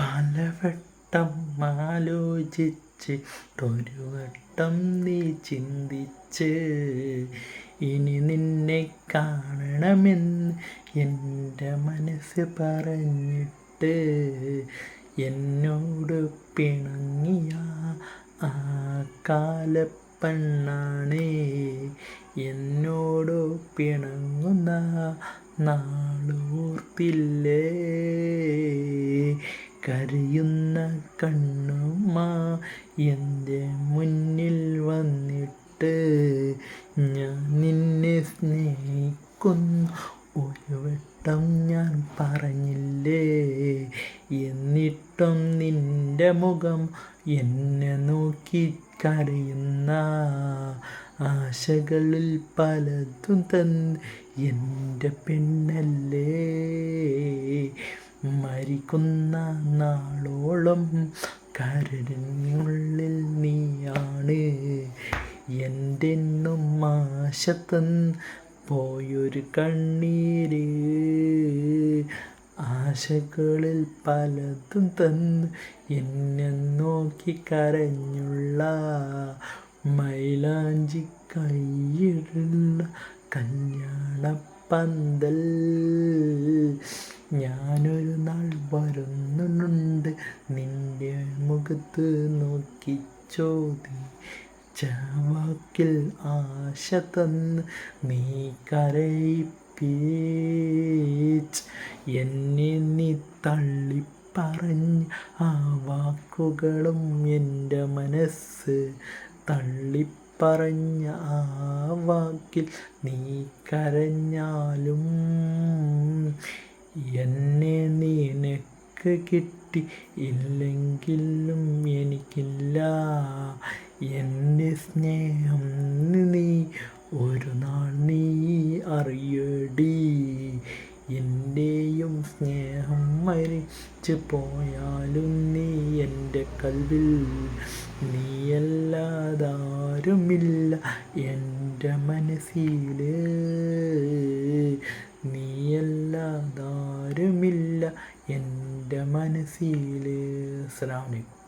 പലവട്ടം ആലോചിച്ച് ഒരു വട്ടം നീ ചിന്തിച്ച് ഇനി നിന്നെ കാണണമെന്ന് എന്റെ മനസ്സ് പറഞ്ഞിട്ട് എന്നോട് പിണങ്ങിയ ആ കാലപ്പെണ്ണാണേ. എന്നോട് പിണങ്ങുന്ന നാളോർത്തില്ലേ? കരയുന്ന കണ്ണുമാ എന്റെ മുന്നിൽ വന്നിട്ട് ഞാൻ നിന്നെ സ്നേഹിക്കുന്നു. ഒരു വട്ടം ഞാൻ പറഞ്ഞില്ലേ? എന്നിട്ടും നിന്റെ മുഖം എന്നെ നോക്കി കരയുന്ന ആശകളിൽ പലതും തന്ന് എന്റെ പെണ്ണല്ലേ മരിക്കുന്ന നാളോളം കരടിനുള്ളിൽ നീയാണ്. എന്തെന്നും ആശത്തൻ പോയൊരു കണ്ണീര്. ആശകളിൽ പലതും തന്ന് എന്നെ നോക്കി കരഞ്ഞുള്ള മൈലാഞ്ചി കയ്യിലുള്ള കല്യാണപ്പന്തൽ. ഞാനൊരു നാൾ വരുന്നുണ്ട് നിന്റെ മുഖത്ത് നോക്കി ചോദിച്ച വാക്കിൽ ആശ തന്ന് നീ കരയിപ്പിച്ച് എന്നെ നീ തള്ളിപ്പറഞ്ഞ ആ വാക്കുകളും എന്റെ മനസ്സ് തള്ളി പറഞ്ഞ ആ വാക്കിൽ നീ കരഞ്ഞാലും എന്നെ നിനക്ക് കിട്ടി ഇല്ലെങ്കിലും എനിക്കില്ല. എന്റെ സ്നേഹം നീ ഒരു നാൾ നീ അറിയടി. എന്റെയും സ്നേഹം മരിച്ചു പോയാലും നീ എന്റെ കൽവിൽ നീയല്ലാതാരുമില്ല എന്റെ മനസ്സിൽ നീയല്ലാതാരുമില്ല എന്റെ മനസ്സിൽ അസ്സലാമു അലൈക്കും